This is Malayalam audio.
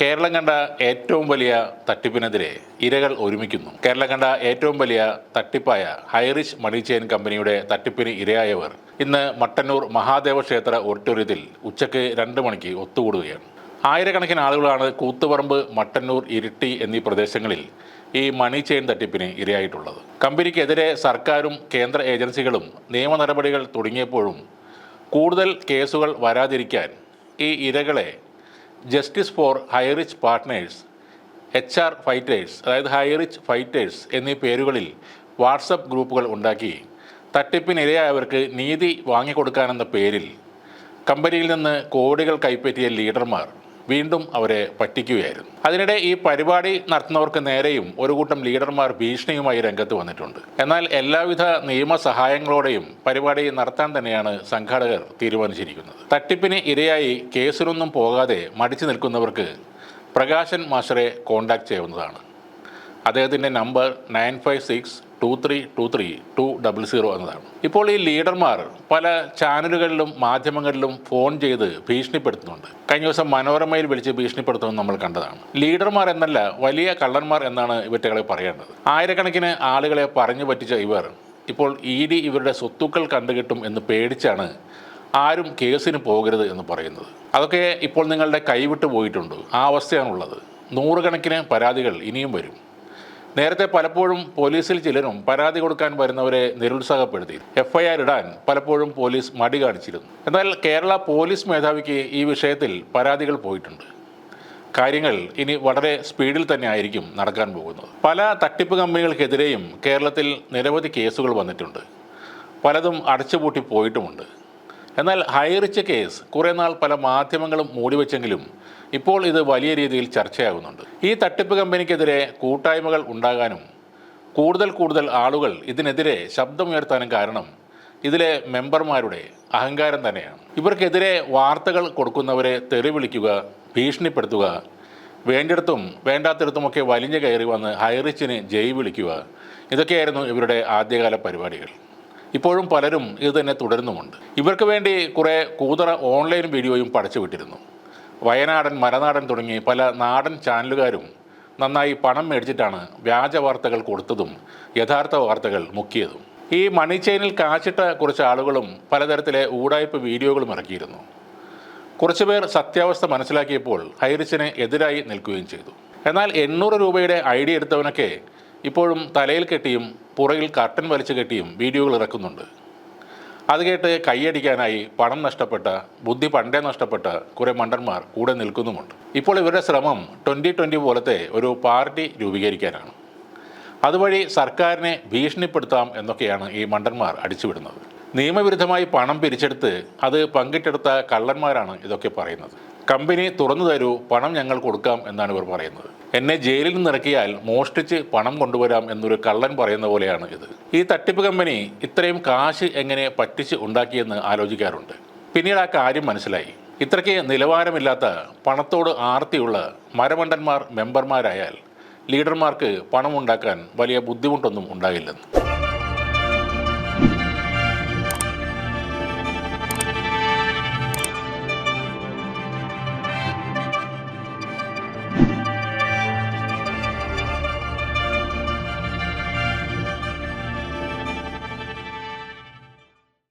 കേരളം കണ്ട ഏറ്റവും വലിയ തട്ടിപ്പിനെതിരെ ഇരകൾ ഒരുമിക്കുന്നു. കേരളം കണ്ട ഏറ്റവും വലിയ തട്ടിപ്പായ ഹൈറിച്ച് മണി ചെയിൻ കമ്പനിയുടെ തട്ടിപ്പിന് ഇരയായവർ ഇന്ന് മട്ടന്നൂർ മഹാദേവ ക്ഷേത്ര ഓഡിറ്റോറിയത്തിൽ ഉച്ചയ്ക്ക് രണ്ട് മണിക്ക് ഒത്തുകൂടുകയാണ്. ആയിരക്കണക്കിന് ആളുകളാണ് കൂത്തുപറമ്പ് മട്ടന്നൂർ ഇരിട്ടി എന്നീ പ്രദേശങ്ങളിൽ ഈ മണി ചെയിൻ തട്ടിപ്പിന് ഇരയായിട്ടുള്ളത്. കമ്പനിക്കെതിരെ സർക്കാരും കേന്ദ്ര ഏജൻസികളും നിയമ നടപടികൾ തുടങ്ങിയപ്പോഴും കൂടുതൽ കേസുകൾ വരാതിരിക്കാൻ ഈ ഇരകളെ justice for Highrich partners H R fighters അതായത് ഹൈറിച്ച് ഫൈറ്റേഴ്സ് എന്നീ പേരുകളിൽ വാട്സപ്പ് ഗ്രൂപ്പുകൾ ഉണ്ടാക്കി. തട്ടിപ്പിനിരയായവർക്ക് നീതി വാങ്ങിക്കൊടുക്കാനെന്ന പേരിൽ കമ്പനിയിൽ നിന്ന് കോടികൾ കൈപ്പറ്റിയ ലീഡർമാർ വീണ്ടും അവരെ പറ്റിക്കുകയായിരുന്നു. അതിനിടെ ഈ പരിപാടി നടത്തുന്നവർക്ക് നേരെയും ഒരു കൂട്ടം ലീഡർമാർ ഭീഷണിയുമായി രംഗത്ത് വന്നിട്ടുണ്ട്. എന്നാൽ എല്ലാവിധ നിയമസഹായങ്ങളോടെയും പരിപാടി നടത്താൻ തന്നെയാണ് സംഘാടകർ തീരുമാനിച്ചിരിക്കുന്നത്. തട്ടിപ്പിന് ഇരയായി കേസിനൊന്നും പോകാതെ മടിച്ചു നിൽക്കുന്നവർക്ക് പ്രകാശൻ മാസ്റ്ററെ കോൺടാക്ട് ചെയ്യാവുന്നതാണ്. അദ്ദേഹത്തിന്റെ number nine five six two three two three two double zero എന്നതാണ്. ഇപ്പോൾ ഈ ലീഡർമാർ പല ചാനലുകളിലും മാധ്യമങ്ങളിലും ഫോൺ ചെയ്ത് ഭീഷണിപ്പെടുത്തുന്നുണ്ട്. കഴിഞ്ഞ ദിവസം മനോരമയിൽ വിളിച്ച് ഭീഷണിപ്പെടുത്തുന്നത് നമ്മൾ കണ്ടതാണ്. ലീഡർമാർ എന്നല്ല വലിയ കള്ളന്മാർ എന്നാണ് ഇവറ്റകളെ പറയേണ്ടത്. ആയിരക്കണക്കിന് ആളുകളെ പറഞ്ഞു പറ്റിച്ച ഇവർ ഇപ്പോൾ ഇ ഡി ഇവരുടെ സ്വത്തുക്കൾ കണ്ടുകിട്ടും എന്ന് പേടിച്ചാണ് ആരും കേസിന് പോകരുത് എന്ന് പറയുന്നത്. അതൊക്കെ ഇപ്പോൾ നിങ്ങളുടെ കൈവിട്ട് പോയിട്ടുണ്ട്. ആ അവസ്ഥയാണുള്ളത്. നൂറുകണക്കിന് പരാതികൾ ഇനിയും വരും. നേരത്തെ പലപ്പോഴും പോലീസിൽ ചിലരും പരാതി കൊടുക്കാൻ വരുന്നവരെ നിരുത്സാഹപ്പെടുത്തി. എഫ്ഐആർ ഇടാൻ പലപ്പോഴും പോലീസ് മടി കാണിച്ചിരുന്നു. എന്നാൽ കേരള പോലീസ് മേധാവിക്ക് ഈ വിഷയത്തിൽ പരാതികൾ പോയിട്ടുണ്ട്. കാര്യങ്ങൾ ഇനി വളരെ സ്പീഡിൽ തന്നെ ആയിരിക്കും നടക്കാൻ പോകുന്നത്. പല തട്ടിപ്പ് കമ്പനികൾക്കെതിരെയും കേരളത്തിൽ നിരവധി കേസുകൾ വന്നിട്ടുണ്ട്. പലതും അടച്ചുപൂട്ടി പോയിട്ടുമുണ്ട്. എന്നാൽ ഹൈറിച്ച് കേസ് കുറേ നാൾ പല മാധ്യമങ്ങളും മൂടിവെച്ചെങ്കിലും ഇപ്പോൾ ഇത് വലിയ രീതിയിൽ ചർച്ചയാകുന്നുണ്ട്. ഈ തട്ടിപ്പ് കമ്പനിക്കെതിരെ കൂട്ടായ്മകൾ ഉണ്ടാകാനും കൂടുതൽ കൂടുതൽ ആളുകൾ ഇതിനെതിരെ ശബ്ദമുയർത്താനും കാരണം ഇതിലെ മെമ്പർമാരുടെ അഹങ്കാരം തന്നെയാണ്. ഇവർക്കെതിരെ വാർത്തകൾ കൊടുക്കുന്നവരെ തെറിവിളിക്കുക ഭീഷണിപ്പെടുത്തുക വേണ്ടിടത്തും വേണ്ടാത്തിടത്തുമൊക്കെ വലിഞ്ഞു കയറി വന്ന് ഹൈറിച്ചിന് ജയ് വിളിക്കുക ഇതൊക്കെയായിരുന്നു ഇവരുടെ ആദ്യകാല പരിപാടികൾ. ഇപ്പോഴും പലരും ഇത് തന്നെ തുടരുന്നുമുണ്ട്. ഇവർക്ക് വേണ്ടി കുറേ കൂതറ ഓൺലൈൻ വീഡിയോയും പടച്ചു വിട്ടിരുന്നു. വയനാടൻ മലനാടൻ തുടങ്ങി പല നാടൻ ചാനലുകാരും നന്നായി പണം മേടിച്ചിട്ടാണ് വ്യാജ വാർത്തകൾ കൊടുത്തതും യഥാർത്ഥ വാർത്തകൾ മുക്കിയതും. ഈ മണി ചെയിനിൽ കാച്ചിട്ട കുറച്ച് ആളുകളും പലതരത്തിലെ ഊടായ്പ വീഡിയോകളും ഇറക്കിയിരുന്നു. കുറച്ചുപേർ സത്യാവസ്ഥ മനസ്സിലാക്കിയപ്പോൾ ഹൈറിച്ചിന് എതിരായി നിൽക്കുകയും ചെയ്തു. എന്നാൽ എണ്ണൂറ് രൂപയുടെ ഐഡിയ എടുത്തവനൊക്കെ ഇപ്പോഴും തലയിൽ കെട്ടിയും പുറകിൽ കർട്ടൻ വലിച്ചു കെട്ടിയും വീഡിയോകൾ ഇറക്കുന്നുണ്ട്. അത് കേട്ട് കൈയടിക്കാനായി പണം നഷ്ടപ്പെട്ട ബുദ്ധി പണ്ടേ നഷ്ടപ്പെട്ട കുറേ മണ്ടന്മാർ കൂടെ നിൽക്കുന്നുമുണ്ട്. ഇപ്പോൾ ഇവരുടെ ശ്രമം ട്വന്റി ട്വന്റി പോലത്തെ ഒരു പാർട്ടി രൂപീകരിക്കാനാണ്. അതുവഴി സർക്കാരിനെ ഭീഷണിപ്പെടുത്താം എന്നൊക്കെയാണ് ഈ മണ്ടന്മാർ അടിച്ചുവിടുന്നത്. നിയമവിരുദ്ധമായി പണം പിരിച്ചെടുത്ത് അത് പങ്കിട്ടെടുത്ത കള്ളന്മാരാണ് ഇതൊക്കെ പറയുന്നത്. കമ്പനി തുറന്നു തരൂ പണം ഞങ്ങൾ കൊടുക്കാം എന്നാണ് ഇവർ പറയുന്നത്. എന്നെ ജയിലിൽ നിന്ന് ഇറക്കിയാൽ മോഷ്ടിച്ച് പണം കൊണ്ടുവരാം എന്നൊരു കള്ളൻ പറയുന്ന പോലെയാണ് ഇത്. ഈ തട്ടിപ്പ് കമ്പനി ഇത്രയും കാശ് എങ്ങനെ പറ്റിച്ച് ഉണ്ടാക്കിയെന്ന് ആലോചിക്കാറുണ്ട്. പിന്നീട് ആ കാര്യം മനസ്സിലായി. ഇത്രയ്ക്ക് നിലവാരമില്ലാത്ത പണത്തോട് ആർത്തിയുള്ള മരമണ്ടന്മാർ മെമ്പർമാരായാൽ ലീഡർമാർക്ക് പണം ഉണ്ടാക്കാൻ വലിയ ബുദ്ധിമുട്ടൊന്നും ഉണ്ടാകില്ലെന്ന്